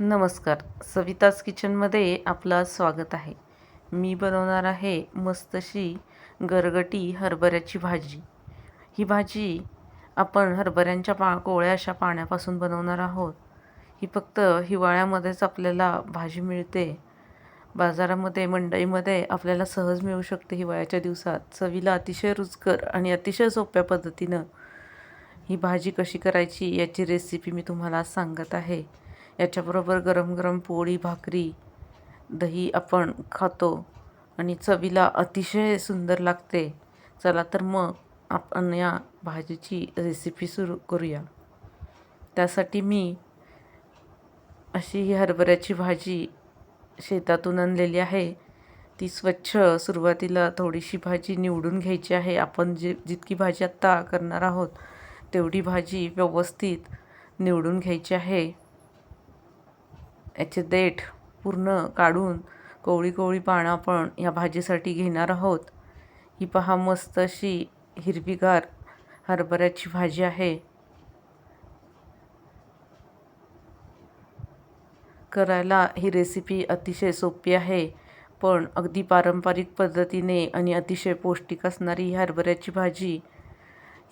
नमस्कार. सविताज किचनमध्ये आपलं स्वागत आहे. मी बनवणार आहे मस्तशी गरगटी हरभऱ्याची भाजी. ही भाजी आपण हरभऱ्यांच्या पा कोळ्या अशा पाण्यापासून बनवणार आहोत. ही फक्त हिवाळ्यामध्येच आपल्याला भाजी मिळते. बाजारामध्ये मंडईमध्ये आपल्याला सहज मिळू शकते हिवाळ्याच्या दिवसात. चवीला अतिशय रुचकर आणि अतिशय सोप्या पद्धतीनं ही भाजी कशी करायची याची रेसिपी मी तुम्हाला आज सांगत आहे. याच्याबरोबर गरम गरम पोळी भाकरी दही आपण खातो आणि चवीला अतिशय सुंदर लागते. चला तर मग आपण या भाजीची रेसिपी सुरू करूया. त्यासाठी मी अशी ही हरभऱ्याची भाजी शेतातून आणलेली आहे. ती स्वच्छ सुरुवातीला थोडीशी भाजी निवडून घ्यायची आहे. आपण जे जितकी भाजी आत्ता करणार आहोत तेवढी भाजी व्यवस्थित निवडून घ्यायची आहे. याचे देठ पूर्ण काढून कोवळी कोवळी पानं आपण या भाजीसाठी घेणार आहोत. ही पहा मस्त अशी हिरवीगार हरभऱ्याची भाजी आहे. करायला ही रेसिपी अतिशय सोपी आहे पण अगदी पारंपरिक पद्धतीने आणि अतिशय पौष्टिक असणारी ही हरभऱ्याची भाजी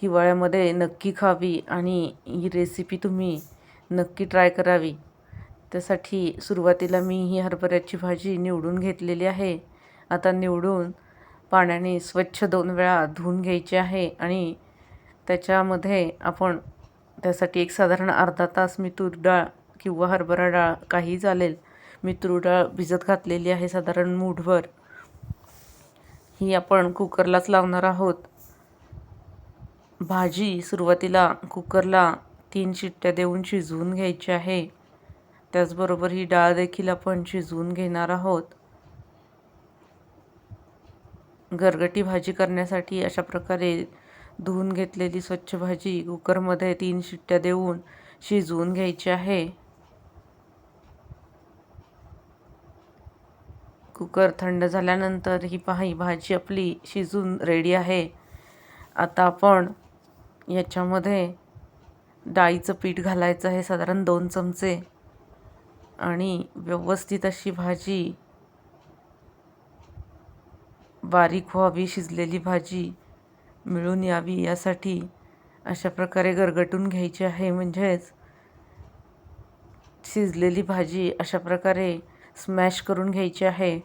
हिवाळ्यामध्ये नक्की खावी आणि ही रेसिपी तुम्ही नक्की ट्राय करावी. त्यासाठी सुरुवातीला मी ही हरभऱ्याची भाजी निवडून घेतलेली आहे. आता निवडून पाण्याने स्वच्छ दोन वेळा धुवून घ्यायची आहे आणि त्याच्यामध्ये आपण त्यासाठी एक साधारण अर्धा तास मी तूर डाळ किंवा हरभरा डाळ काही चालेल. मी तूर डाळ भिजत घातलेली आहे साधारण मूठभर. ही आपण कुकरलाच लावणार आहोत. भाजी सुरुवातीला कुकरला तीन शिट्ट्या देऊन शिजवून घ्यायची आहे. त्याचबरोबर ही डाळ देखील आपण शिजवून घेणार आहोत. गरगटी भाजी करण्यासाठी अशा प्रकारे धुवून घेतलेली स्वच्छ भाजी कुकरमध्ये तीन शिट्ट्या देऊन शिजवून घ्यायची आहे. कुकर थंड झाल्यानंतर ही पहा ही भाजी आपली शिजून रेडी आहे. आता आपण याच्यामध्ये डाळीचं पीठ घालायचं आहे साधारण दोन चमचे. आणि व्यवस्थित अशी भाजी बारीक व्हावी शिजलेली भाजी मिळून यावी यासाठी अशा प्रकारे गरगटून घ्यायची आहे. म्हणजेच शिजलेली भाजी अशा प्रकारे स्मॅश करून घ्यायची आहे.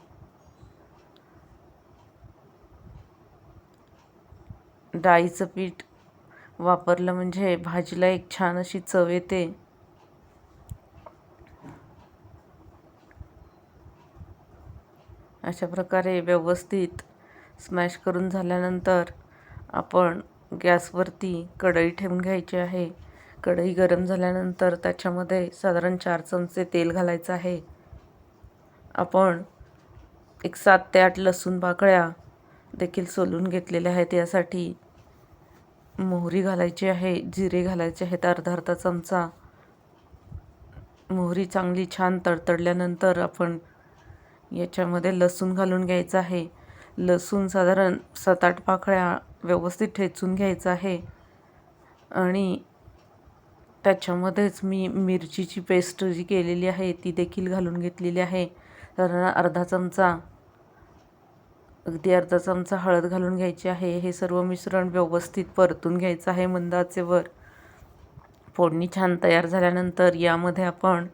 डाळीचं पीठ वापरलं म्हणजे भाजीला एक छान अशी चव येते. अशा प्रकारे व्यवस्थित स्मॅश करून झाल्यानंतर आपण गॅसवरती कढई ठेवून घ्यायची आहे. कढई गरम झाल्यानंतर त्याच्यामध्ये साधारण चार चमचे तेल घालायचं आहे. आपण एक सात ते आठ लसूण पाकळ्या देखील सोलून घेतलेल्या आहेत. यासाठी मोहरी घालायची आहे. जिरे घालायचे आहेत. अर्धा अर्धा चमचा. मोहरी चांगली छान तडतडल्यानंतर आपण याच्यामध्ये लसूण घालून घ्यायचं आहे. लसूण साधारण सात आठ पाकळ्या व्यवस्थित ठेचून घ्यायचं आहे. आणि त्याच्यामध्येच मी मिरचीची पेस्ट जी केलेली आहे ती देखील घालून घेतलेली आहे. साधारण अर्धा चमचा अगदी अर्धा चमचा हळद घालून घ्यायची आहे. हे सर्व मिश्रण व्यवस्थित परतून घ्यायचं आहे मंदाचेवर फोडणी छान तयार झाल्यानंतर यामध्ये आपण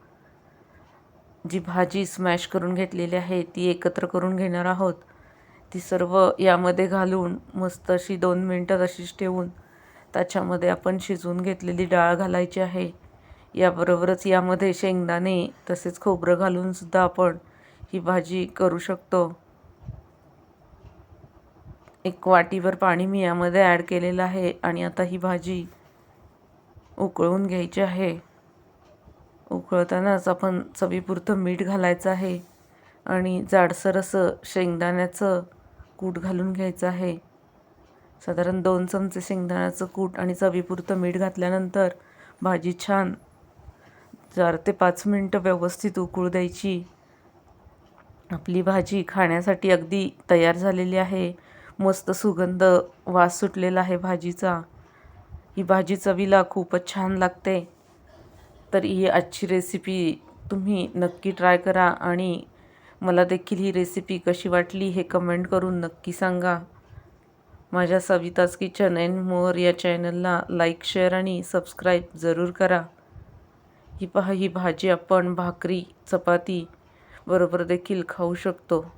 जी भाजी स्मॅश करून घेतलेली आहे ती एकत्र करून घेणार आहोत. ती सर्व यामध्ये घालून मस्त अशी दोन मिनटं तशीच ठेवून त्याच्यामध्ये आपण शिजवून घेतलेली डाळ घालायची आहे. याबरोबरच यामध्ये शेंगदाणे तसेच खोबरं घालूनसुद्धा आपण ही भाजी करू शकतो. एक वाटीभर पाणी मी यामध्ये ॲड केलेलं आहे आणि आता ही भाजी उकळून घ्यायची आहे. उकळतानाच आपण चवीपुरतं मीठ घालायचं आहे आणि जाडसर असं शेंगदाण्याचं कूट घालून घ्यायचं आहे. साधारण दोन चमचे शेंगदाण्याचं कूट आणि चवीपुरतं मीठ घातल्यानंतर भाजी छान चार ते पाच मिनटं व्यवस्थित उकळू द्यायची. आपली भाजी खाण्यासाठी अगदी तयार झालेली आहे. मस्त सुगंध वास सुटलेला आहे भाजीचा. ही भाजी चवीला खूपच छान लागते. तर ही आजची रेसिपी तुम्ही नक्की ट्राय करा आणि मला देखील ही रेसिपी कशी वाटली हे कमेंट करून नक्की सांगा. माझ्या सविताज किचन अँड मोअर या चॅनलला लाईक शेअर आणि सबस्क्राईब जरूर करा. ही पहा ही भाजी आपण भाकरी चपाती बरोबर देखील खाऊ शकतो.